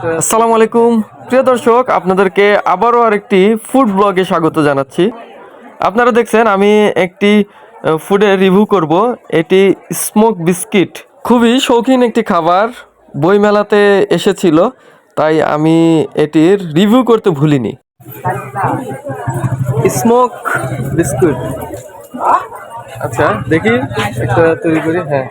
আসসালামু আলাইকুম। প্রিয় দর্শক, আপনাদেরকে আবারও আরেকটি ফুড ব্লগে স্বাগত জানাচ্ছি। আপনারা দেখছেন, আমি একটি ফুডের রিভিউ করব। এটি স্মোক বিস্কিট। খুবই শৌখিন একটি খাবার। বইমেলাতে এসেছিল, তাই আমি এটির রিভিউ করতে ভুলিনি। Smoke biscuit. আচ্ছা দেখি, একটা তৈরি করি হ্যাঁ।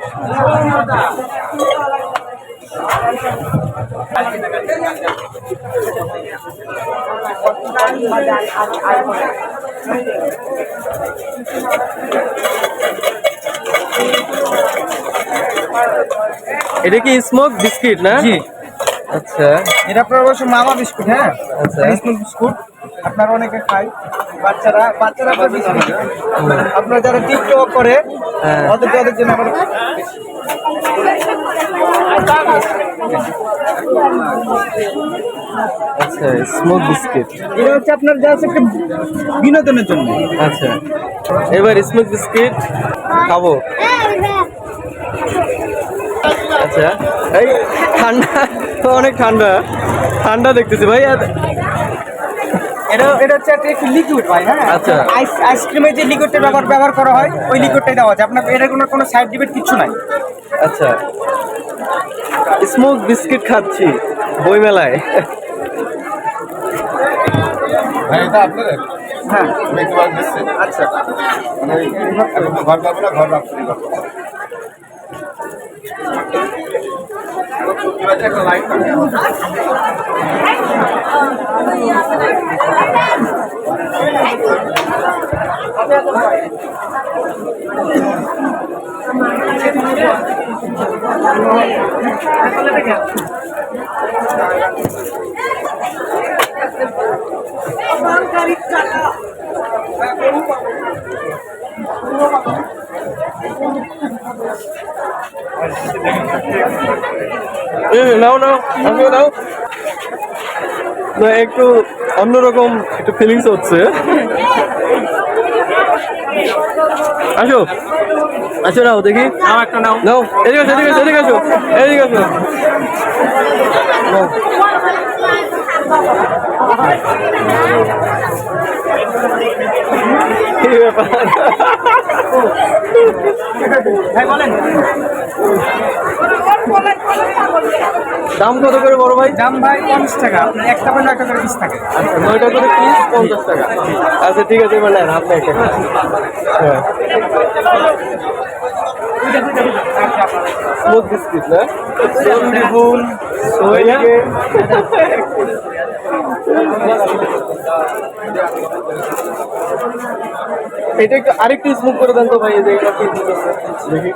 এটা কি স্মোক বিস্কিট না? জি। আচ্ছা। এটা আপনার অবশ্য মামা বিস্কুট হ্যাঁ? আচ্ছা। School biscuit. আপনারা অনেকে খায় বাচ্চারা বাচ্চারা আপনার বিস্কুট আপনার যারা টিকটক করে হ্যাঁ। ওদের ওদের জন্য আবার আচ্ছা স্মোক বিস্কিট এটা হচ্ছে আপনার জাস্ট একটা বিনোদনের জন্য। আচ্ছা এবার স্মোক বিস্কিট খাব। আচ্ছা এই ঠান্ডা তো অনেক ঠান্ডা। ঠান্ডা দেখতেছি ভাই এটা এটা হচ্ছে একটা লিকুইড ভাই হ্যাঁ? আচ্ছা। আইস আইসক্রিমের যে লিকুইডটা ব্যবহার ব্যবহার করা হয় ওই লিকুইডটাই দেওয়া আছে। আপনার এটার কোনো কোনো সাইড ডিফেক্ট কিছু নাই। আচ্ছা স্মোক বিস্কিট খাচ্ছি বইমেলায়। ভাই হ্যাঁ। আচ্ছা। মানে ঘর পাবো না ঘর নাও নাও আমিও নাও। না একটু অন্যরকম একটু ফিলিংস হচ্ছে। আসো। আসো নাও দেখি। নাও একটা নাও। নাও এদিকে আসো এদিকে আসো এদিকে আসো এদিকে আসো। নাও। কি ব্যাপার? দাম কত করে বড় ভাই? দাম ভাই পঞ্চাশ টাকা। আপনার একটা পয়েন্ট একটা করে পিস থাকে। আচ্ছা নয়টা করে পিস পঞ্চাশ টাকা। আচ্ছা ঠিক আছে এবার নেন আপনি একটা হ্যাঁ। বিস্কিট না? ফুল এটা একটু আরেকটু স্মোক করে দেন তো ভাই এই যে এটা কি দেখি।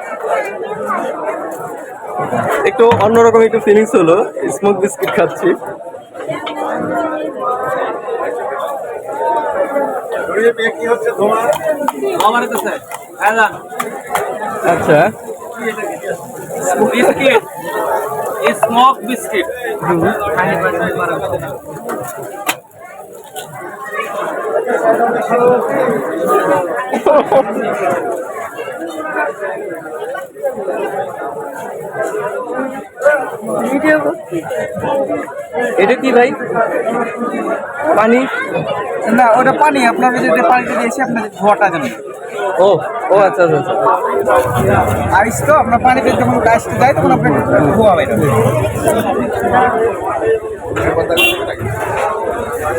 একটু অন্যরকম একটু ফিলিংস হলো স্মোক বিস্কিট খাচ্ছি। হ্যাঁ আচ্ছা বিস্কিট স্মোক বিস্কিট এটা কি ভাই? পানি? না ওটা পানি আপনার ওই যে পানিটা দিয়েছি আপনার ধোয়াটা যেন। ও ও আচ্ছা আচ্ছা আচ্ছা। আইস তো আপনার পানিতে যখন আইসতে যায় তখন আপনার ধোয়া হবে।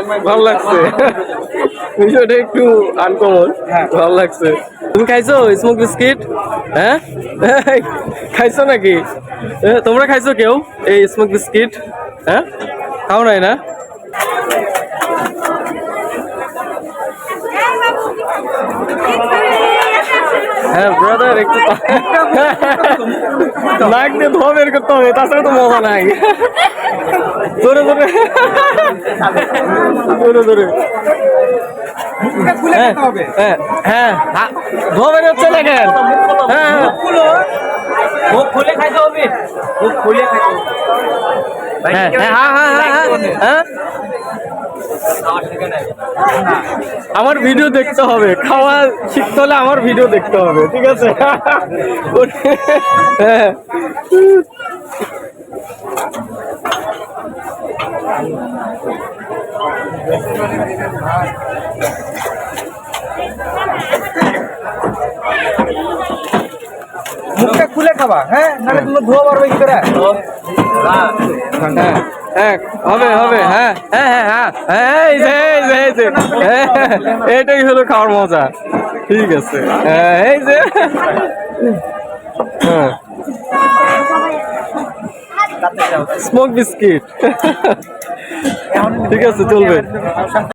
মাইন ভালো লাগছে। বিষয়টা একটু আনকমন হ্যাঁ। ভালো লাগছে। তুমি খাইছো স্মোক বিস্কিট হ্যাঁ? খাইছো নাকি? এ, তোমরা খাইছো কেউ এই স্মোক বিস্কিট হ্যাঁ? খাও নাই না? হ্যাঁ ব্রাদার একটু নাক দিয়ে ধোয়া বের করতে হবে তাছাড়া তো মজা নাই। জোরে জোরে। জোরে জোরে। হ্যাঁ হ্যাঁ হ্যাঁ হ্যাঁ, ধোয়া বের হচ্ছে দেখেন। হ্যাঁ হ্যাঁ। খুলে। খাইতে হবে। খুলে খাইতে হবে। হ্যাঁ হ্যাঁ হ্যাঁ হ্যাঁ হ্যাঁ হ্যাঁ। আমার ভিডিও দেখতে হবে। খাওয়া শিখতে হলে আমার ভিডিও দেখতে হবে ঠিক আছে? হ্যাঁ। মুখটা খুলে খাবা হ্যাঁ? নাহলে তুমি ধোয়া পারবে কি করে। হ্যাঁ হ্যাঁ হবে হবে হ্যাঁ হ্যাঁ হ্যাঁ হ্যাঁ হ্যাঁ এই যে এই যে এই যে হ্যাঁ, এটাই হলো খাওয়ার মজা। ঠিক আছে এই যে হ্যাঁ। স্মোক বিস্কিট ঠিক আছে চলবে।